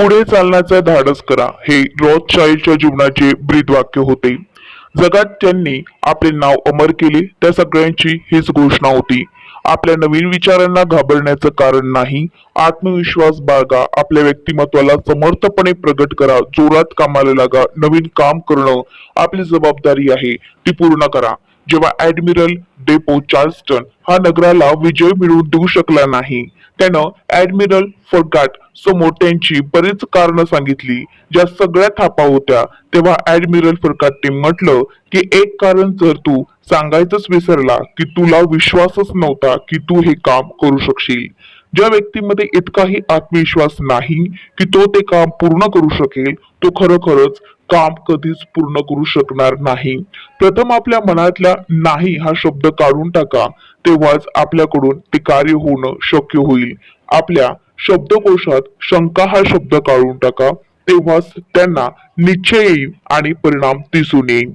पुढे चालण्याचा धाडस करा हे रॉथ चाईल्डच्या जीवनाचे ब्रीद वाक्य होते. जगात त्यांनी आपले नाव अमर केले त्या सगळ्यांची हीच घोषणा होती. आपल्या नवीन विचारांना घाबरण्याचं कारण नाही. आत्मविश्वास बाळगा आपल्या व्यक्तिमत्वाला समर्थपणे प्रगट करा जोरात कामाला लागा नवीन काम करणं आपली जबाबदारी आहे ती पूर्ण करा. जेव्हा ऍडमिरल डेपो चार्ल्स्टन हा नगराला विजय मिळवून देऊ शकला नाही त्यानं ऍडमिरल फॉरगाट समोर त्यांची बरीच कारणं सांगितली. ज्या सगळ्या थापा होत्या तेव्हा ऍडमिरल फरकाटने म्हटलं की एक कारण जर तू सांगायचंच विसरला की तुला विश्वासच नव्हता की तू हे काम करू शकशील. ज्या व्यक्तीमध्ये इतकाही आत्मविश्वास नाही की तो ते काम पूर्ण करू शकेल तो खरोखरच काम कधीच पूर्ण करू शकणार नाही. प्रथम आपल्या मनातल्या नाही हा शब्द काढून टाका तेव्हाच आपल्याकडून ते कार्य होणं शक्य होईल. आपल्या शब्दकोशात शंका हा शब्द काढून टाका तेव्हाच त्यांना निश्चय येईल आणि परिणाम दिसून येईल.